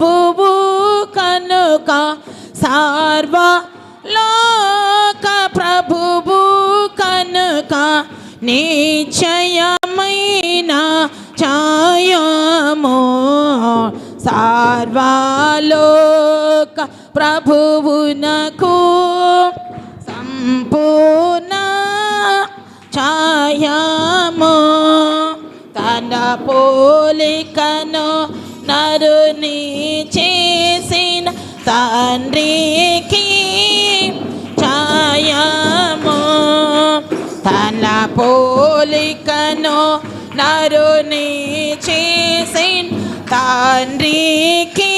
ప్రభువు కనుక సర్వ లోక ప్రభువు కనుక నిశ్చయమైన ఛాయము సర్వలోక ప్రభువునకు సంపూర్ణ ఛాయము తన పోలికను నరుని చేసిన తండ్రికి ఛాయము. తన పోలికను నరుని చేసిన తండ్రికి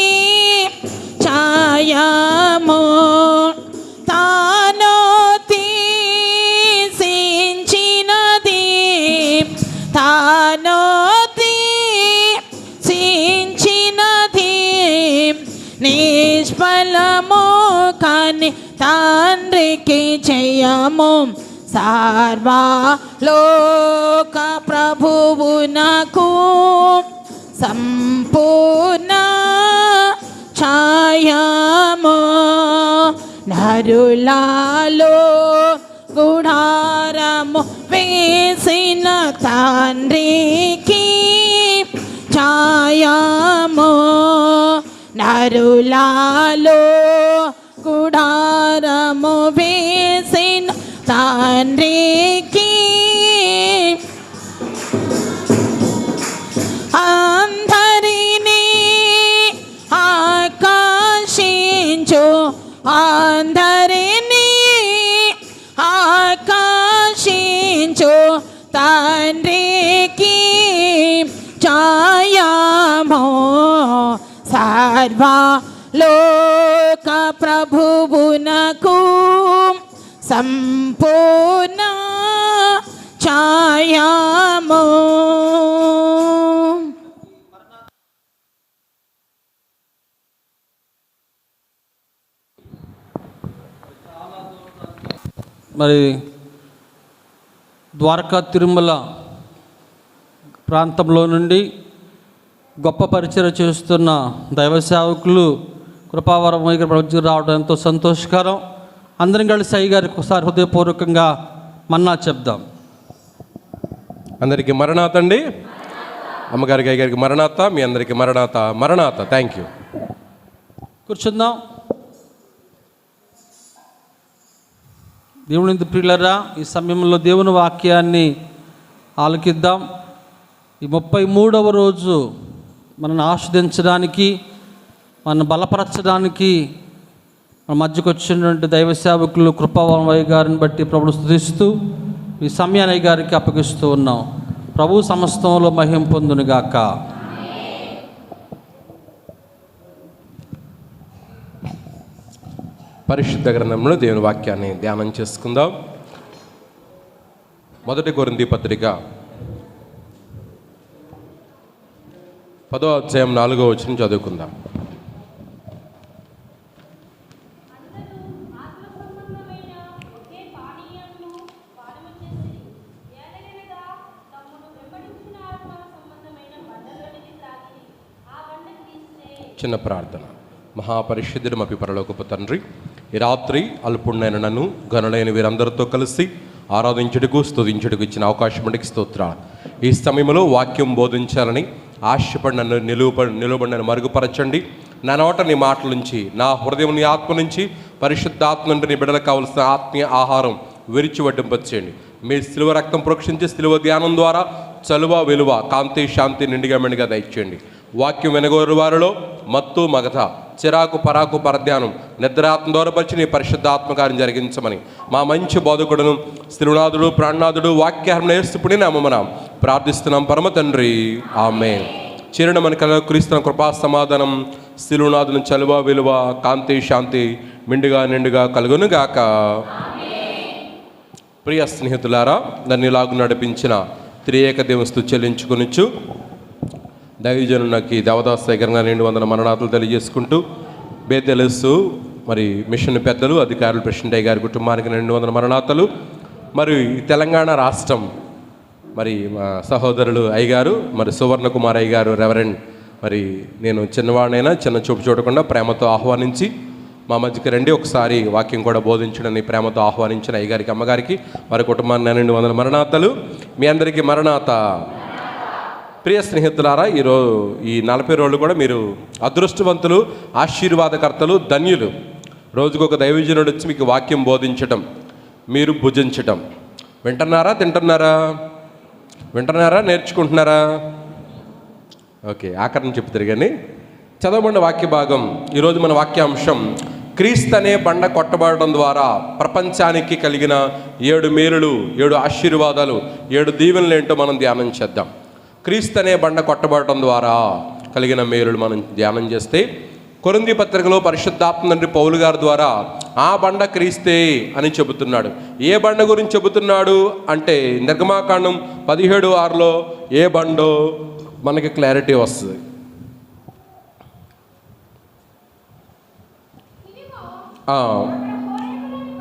నిష్ఫలము కాని తండ్రికి చేయము ప్రభువు ప్రభువునకు సంపూర్ణ ఛాయము. నరులాలో గుడారము వేసిన తండ్రికి నరులాలో గుడారము వేసిన తండ్రికి అందరినీ ఆకాశించు అందరినీ సర్వ లోక ప్రభువునకు సంపూర్ణ ఛాయము. మరి ద్వారకా తిరుమల ప్రాంతంలో నుండి గొప్ప పరిచయం చేస్తున్న దైవ సేవకులు కృపావరం వైఖరి ప్రభుత్వం రావడం ఎంతో సంతోషకరం. అందరం కలిసి అయ్య గారికి ఒకసారి హృదయపూర్వకంగా మన్నా చెప్దాం. అందరికీ మరణాత అండి. అమ్మగారికి అయ్యగారికి మరణాత మీ అందరికీ మరణాత మరణాత. థ్యాంక్ యూ కూర్చుందాం. దేవుని ప్రియులరా ఈ సమయంలో దేవుని వాక్యాన్ని ఆలకిద్దాం. ఈ ముప్పై మూడవ రోజు మనల్ని ఆస్వాదించడానికి మనల్ని బలపరచడానికి మన మధ్యకు వచ్చినటువంటి దైవ సేవకులు కృపావయ్య గారిని బట్టి ప్రభుడు స్థుతిస్తూ ఈ సమయానయ్య గారికి అప్పగిస్తూ ఉన్నాం. ప్రభు సమస్తంలో మహిం పొందునుగాక. పరిశుద్ధ గ్రంథంలో దేవుని వాక్యాన్ని ధ్యానం చేసుకుందాం. మొదటి కొరింది పత్రిక పదో అధ్యాయం నాలుగో వచ్చిన చదువుకుందాం. చిన్న ప్రార్థన. మహాపరిశుద్ధుడు మపి పరలోకపు తండ్రి ఈ రాత్రి అల్పుణ్ణైన నన్ను గనులైన వీరందరితో కలిసి ఆరాధించుటకు స్తుతించుటకు ఇచ్చిన అవకాశం స్తోత్ర ఈ సమయంలో వాక్యం బోధించాలని ఆశపడి నన్ను నిలువ నిలువబడి నన్ను మరుగుపరచండి. నా నోట నీ మాటల నుంచి నా హృదయం నీ ఆత్మ నుంచి పరిశుద్ధాత్మ నుండి నీ బిడ్డలకు కావలసిన ఆత్మీయ ఆహారం విరిచి వడ్డింపచేయండి మీ సిలువ రక్తం ప్రోక్షించి సిలువ ధ్యానం ద్వారా చలువ విలువ కాంతి శాంతి నిండిగా మెండుగా దయచేయండి. వాక్యం వెనగోరు వారిలో మత్తు మగధ చిరాకు పరాకు పరధ్యానం నిద్రాత్మ దూరపరిచి నీ పరిశుద్ధాత్మకార్యం జరిగించమని. మా మంచి బోధకుడును శ్రీనాథుడు ప్రాణనాథుడు వాక్యాహరణ నేర్చుకుని నామన ప్రార్థిస్తున్నాం పరమ తండ్రి. ఆమె చిరుణ మన కల క్రీస్తున్న కృపా సమాధానం. శిలునాథుని చలువ విలువ కాంతి శాంతి మిండుగా నిండుగా కలుగునుగాక ప్రియ స్నేహితులారా నన్ను ఇలాగు నడిపించిన త్రియేక దేవస్తు చెల్లించుకొనిచ్చు దైవజనులకి దేవదాస్ సేకరణ రెండు వందల మరణాలు తెలియజేసుకుంటూ బేతెలస్సు మరి మిషన్ పెద్దలు అధికారులు ప్రెసిడెంట్ గారి కుటుంబానికి రెండు వందల మరణాతలు మరి తెలంగాణ రాష్ట్రం మరి మా సహోదరులు అయ్యగారు మరి సువర్ణ కుమార్ అయ్యగారు రెవరెండ్ మరి నేను చిన్నవాడినైనా చిన్న చూపు చూడకుండా ప్రేమతో ఆహ్వానించి మా మధ్యకి రండి ఒకసారి వాక్యం కూడా బోధించడని ప్రేమతో ఆహ్వానించిన అయ్యగారికి అమ్మగారికి వారి కుటుంబాన్ని రెండు వందల మరణాతలు. మీ అందరికీ మరణాత. ప్రియ స్నేహితులారా ఈరోజు ఈ నలభై రోజులు కూడా మీరు అదృష్టవంతులు ఆశీర్వాదకర్తలు ధన్యులు. రోజుకు ఒక దైవజనుడు వచ్చి మీకు వాక్యం బోధించటం మీరు భుజించటం. వింటున్నారా తింటున్నారా? వింటున్నారా నేర్చుకుంటున్నారా? ఓకే ఆఖరణ చెప్తారు కానీ చదవబడిన వాక్య భాగం ఈరోజు మన వాక్యాంశం క్రీస్తు అనే బండ కొట్టబడడం ద్వారా ప్రపంచానికి కలిగిన ఏడు మేలులు ఏడు ఆశీర్వాదాలు ఏడు దీవెనలు ఏంటో మనం ధ్యానం చేద్దాం. క్రీస్తు అనే బండ కొట్టబడటం ద్వారా కలిగిన మేలులు మనం ధ్యానం చేస్తే కొరింది పత్రికలో పరిశుద్ధాత్మ తండ్రి పౌలు గారి ద్వారా ఆ బండ క్రీస్తే అని చెబుతున్నాడు. ఏ బండ గురించి చెబుతున్నాడు అంటే నిర్గమాకాండం పదిహేడు ఆరులో ఏ బండో మనకి క్లారిటీ వస్తుంది.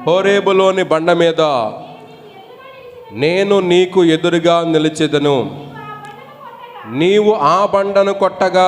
హోరేబులోని బండ మీద నేను నీకు ఎదురుగా నిలిచేదను. నీవు ఆ బండను కొట్టగా